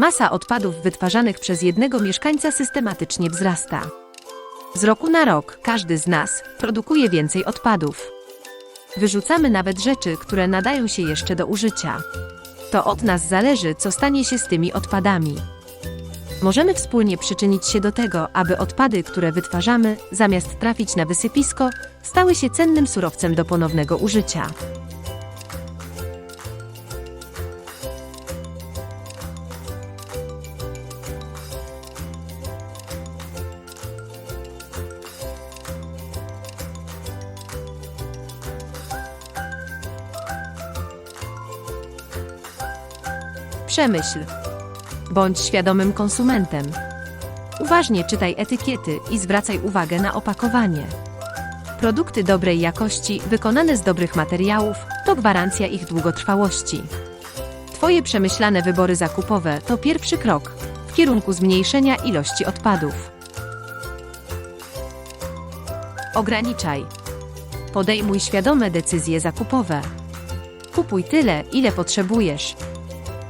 Masa odpadów wytwarzanych przez jednego mieszkańca systematycznie wzrasta. Z roku na rok każdy z nas produkuje więcej odpadów. Wyrzucamy nawet rzeczy, które nadają się jeszcze do użycia. To od nas zależy, co stanie się z tymi odpadami. Możemy wspólnie przyczynić się do tego, aby odpady, które wytwarzamy, zamiast trafić na wysypisko, stały się cennym surowcem do ponownego użycia. Przemyśl. Bądź świadomym konsumentem. Uważnie czytaj etykiety i zwracaj uwagę na opakowanie. Produkty dobrej jakości, wykonane z dobrych materiałów, to gwarancja ich długotrwałości. Twoje przemyślane wybory zakupowe to pierwszy krok w kierunku zmniejszenia ilości odpadów. Ograniczaj. Podejmuj świadome decyzje zakupowe. Kupuj tyle, ile potrzebujesz.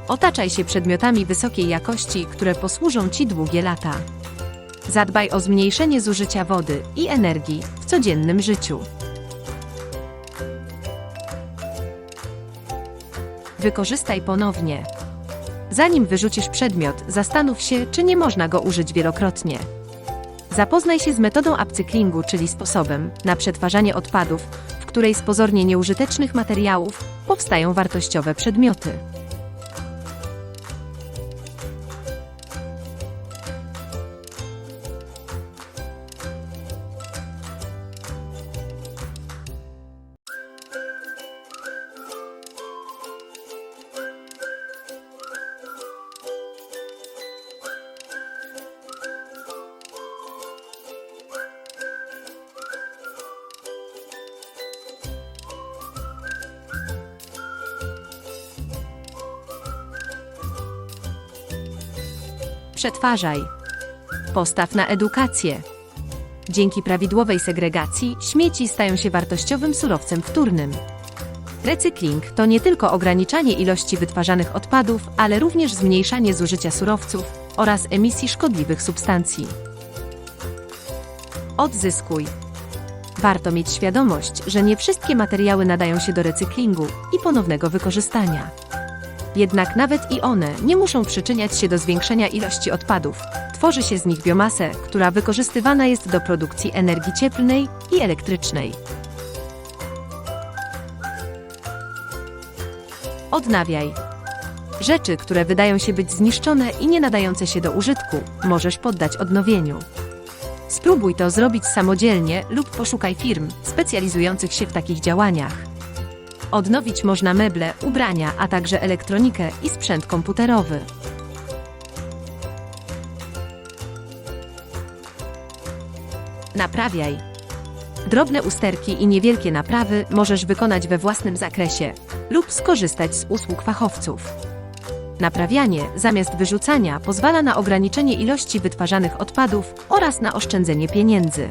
Otaczaj się przedmiotami wysokiej jakości, które posłużą Ci długie lata. Zadbaj o zmniejszenie zużycia wody i energii w codziennym życiu. Wykorzystaj ponownie. Zanim wyrzucisz przedmiot, zastanów się, czy nie można go użyć wielokrotnie. Zapoznaj się z metodą upcyklingu, czyli sposobem na przetwarzanie odpadów, w której z pozornie nieużytecznych materiałów powstają wartościowe przedmioty. Przetwarzaj. Postaw na edukację. Dzięki prawidłowej segregacji śmieci stają się wartościowym surowcem wtórnym. Recykling to nie tylko ograniczanie ilości wytwarzanych odpadów, ale również zmniejszanie zużycia surowców oraz emisji szkodliwych substancji. Odzyskuj. Warto mieć świadomość, że nie wszystkie materiały nadają się do recyklingu i ponownego wykorzystania. Jednak nawet i one nie muszą przyczyniać się do zwiększenia ilości odpadów. Tworzy się z nich biomasę, która wykorzystywana jest do produkcji energii cieplnej i elektrycznej. Odnawiaj. Rzeczy, które wydają się być zniszczone i nie nadające się do użytku, możesz poddać odnowieniu. Spróbuj to zrobić samodzielnie lub poszukaj firm specjalizujących się w takich działaniach. Odnowić można meble, ubrania, a także elektronikę i sprzęt komputerowy. Naprawiaj. Drobne usterki i niewielkie naprawy możesz wykonać we własnym zakresie lub skorzystać z usług fachowców. Naprawianie zamiast wyrzucania pozwala na ograniczenie ilości wytwarzanych odpadów oraz na oszczędzenie pieniędzy.